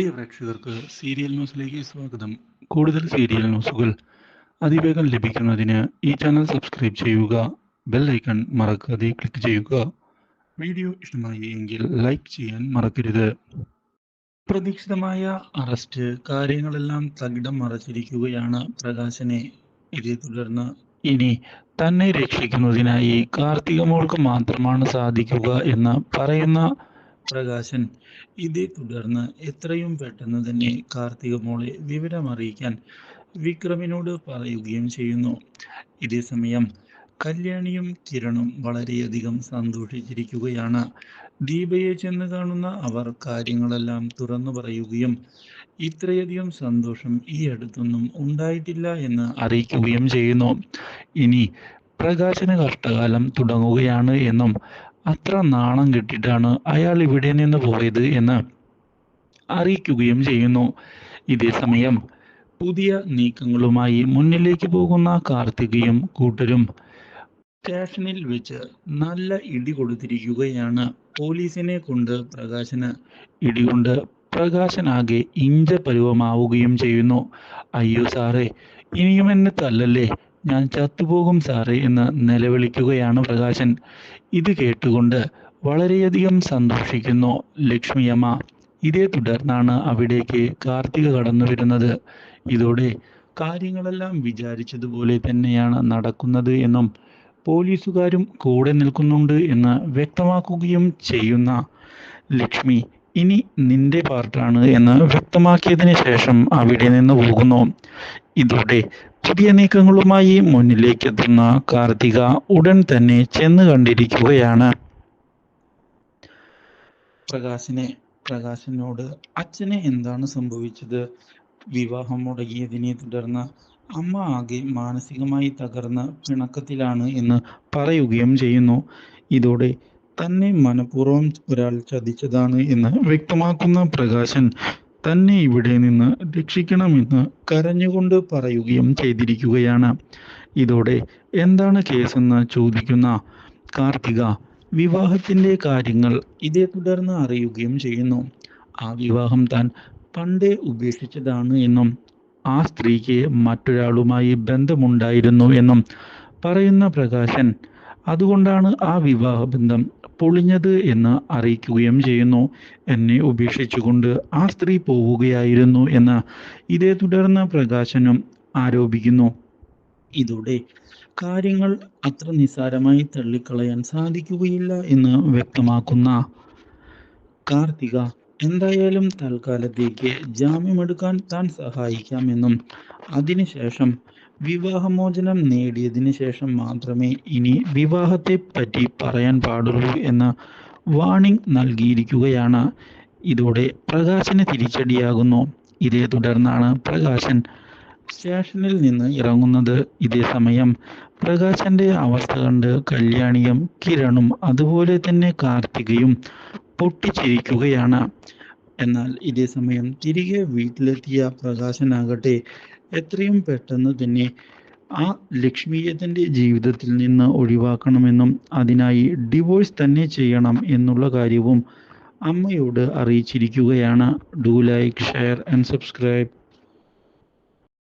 പ്രിയ പ്രേക്ഷകർക്ക് സീരിയൽ ന്യൂസിലേക്ക് സ്വാഗതം. കൂടുതൽ സീരിയൽ ന്യൂസുകൾ അതിവേഗം ലഭിക്കുന്നതിന് ഈ ചാനൽ സബ്സ്ക്രൈബ് ചെയ്യുക ബെൽ ഐക്കൺ മറക്കാതെ ക്ലിക്ക് ചെയ്യുക. വീഡിയോ ഇഷ്ടമായി എങ്കിൽ ലൈക്ക് ചെയ്യാൻ മറക്കരുത്. പ്രതീക്ഷിതമായ അറസ്റ്റ് കാര്യങ്ങളെല്ലാം തകിടം മറച്ചിരിക്കുകയാണ് പ്രകാശനെ. ഇതേ തുടർന്ന് ഇനി തന്നെ രക്ഷിക്കുന്നതിനായി കാർത്തിക മോൾക്ക് മാത്രമാണ് സാധിക്കുക എന്ന് പറയുന്ന പ്രകാശൻ ഇതേ തുടർന്ന് എത്രയും പെട്ടെന്ന് തന്നെ കാർത്തിക മോളെ വിവരമറിയിക്കാൻ വിക്രമിനോട് പറയുകയും ചെയ്യുന്നു. ഇതേസമയം കല്യാണിയും കിരണും വളരെയധികം സന്തോഷിച്ചിരിക്കുകയാണ്. ദീപയെ ചെന്ന് കാണുന്ന അവർ കാര്യങ്ങളെല്ലാം തുറന്നു പറയുകയും ഇത്രയധികം സന്തോഷം ഈ അടുത്തൊന്നും ഉണ്ടായിട്ടില്ല എന്ന് അറിയിക്കുകയും ചെയ്യുന്നു. ഇനി പ്രകാശന കഷ്ടകാലം തുടങ്ങുകയാണ് എന്നും അത്ര നാണം കെട്ടിട്ടാണ് അയാൾ ഇവിടെ നിന്ന് പോയത് എന്ന് അറിയിക്കുകയും ചെയ്യുന്നു. ഇതേ സമയം പുതിയ നീക്കങ്ങളുമായി മുന്നിലേക്ക് പോകുന്ന കാർത്തികയും കൂട്ടരും സ്റ്റേഷനിൽ വെച്ച് നല്ല ഇടി കൊടുത്തിരിക്കുകയാണ്. പോലീസിനെ കൊണ്ട് പ്രകാശന് ഇടികൊണ്ട് പ്രകാശനാകെ ഇഞ്ച പരുവമാവുകയും ചെയ്യുന്നു. അയ്യോ സാറേ ഇനിയും എന്നെ തല്ലല്ലേ? ഞാൻ ചത്തുപോകും സാറേ എന്ന് നിലവിളിക്കുകയാണ് പ്രകാശൻ. ഇത് കേട്ടുകൊണ്ട് വളരെയധികം സന്തോഷിക്കുന്നു ലക്ഷ്മിയമ്മ ഇതേ തുടർന്നാണ് അവിടേക്ക് കാർത്തിക കടന്നു വരുന്നത്. ഇതോടെ കാര്യങ്ങളെല്ലാം വിചാരിച്ചതുപോലെ തന്നെയാണ് നടക്കുന്നത് എന്നും പോലീസുകാരും കൂടെ നിൽക്കുന്നുണ്ട് എന്ന് വ്യക്തമാക്കുകയും ചെയ്യുന്ന ലക്ഷ്മി ഇനി നിന്റെ പാർട്ടാണ് എന്ന് വ്യക്തമാക്കിയതിന് ശേഷം അവിടെ നിന്ന് പോകുന്നു. ഇതോടെ പുതിയ നീക്കങ്ങളുമായി മുന്നിലേക്ക് എത്തുന്ന കാർത്തിക ഉടൻ തന്നെ ചെന്ന് കണ്ടിരിക്കുകയാണ്. പ്രകാശിനെ പ്രകാശിനോട് അച്ഛനെ എന്താണ് സംഭവിച്ചത്? വിവാഹം മുടങ്ങിയതിനെ തുടർന്ന് അമ്മ ആകെ മാനസികമായി തകർന്ന പിണക്കത്തിലാണ് എന്ന് പറയുകയും ചെയ്യുന്നു. ഇതോടെ തന്നെ മനഃപൂർവം ഒരാൾ ചതിച്ചതാണ് എന്ന് വ്യക്തമാക്കുന്ന പ്രകാശൻ തന്നെ ഇവിടെ നിന്ന് രക്ഷിക്കണമെന്ന് കരഞ്ഞുകൊണ്ട് പറയുകയും ചെയ്തിരിക്കുകയാണ്. ഇതോടെ എന്താണ് കേസെന്ന് ചോദിക്കുന്ന കാർത്തിക വിവാഹത്തിന്റെ കാര്യങ്ങൾ ഇതേ തുടർന്ന് അറിയുകയും ചെയ്യുന്നു. ആ വിവാഹം താൻ പണ്ടേ ഉപേക്ഷിച്ചതാണ് എന്നും ആ സ്ത്രീക്ക് മറ്റൊരാളുമായി ബന്ധമുണ്ടായിരുന്നു എന്നും പറയുന്ന പ്രകാശൻ അതുകൊണ്ടാണ് ആ വിവാഹബന്ധം പൊളിഞ്ഞത് എന്ന് അറിയിക്കുകയും ചെയ്യുന്നു. എന്നെ ഉപേക്ഷിച്ചുകൊണ്ട് ആ സ്ത്രീ പോവുകയായിരുന്നു എന്ന് ഇതേ തുടർന്ന് പ്രകാശനം ആരോപിക്കുന്നു. ഇതോടെ കാര്യങ്ങൾ അത്ര നിസ്സാരമായി തള്ളിക്കളയാൻ സാധിക്കുകയില്ല എന്ന് വ്യക്തമാക്കുന്ന കാർത്തിക എന്തായാലും തൽക്കാലത്തേക്ക് ജാമ്യമെടുക്കാൻ താൻ സഹായിക്കാമെന്നും അതിനുശേഷം വിവാഹമോചനം നേടിയതിന് ശേഷം മാത്രമേ ഇനി വിവാഹത്തെ പറ്റി പറയാൻ പാടുള്ളൂ എന്ന വാണിംഗ് നൽകിയിരിക്കുകയാണ്. ഇതോടെ പ്രകാശന് തിരിച്ചടിയാകുന്നു. ഇതേ തുടർന്നാണ് പ്രകാശൻ സ്റ്റേഷനിൽ നിന്ന് ഇറങ്ങുന്നത്. ഇതേ സമയം പ്രകാശന്റെ അവസ്ഥ കണ്ട് കല്യാണിയും കിരണും അതുപോലെ തന്നെ കാർത്തികയും പൊട്ടിച്ചിരിക്കുകയാണ്. എന്നാൽ ഇതേ സമയം തിരികെ വീട്ടിലെത്തിയ പ്രകാശനാകട്ടെ എത്രയും പെട്ടെന്ന് തന്നെ ആ ലക്ഷ്മിയെ ജീവിതത്തിൽ നിന്ന് ഒഴിവാക്കണമെന്നും അതിനായി ഡിവോഴ്സ് തന്നെ ചെയ്യണം എന്നുള്ള കാര്യവും അമ്മയോട് അറിയിച്ചിരിക്കുകയാണ്. Do like share and subscribe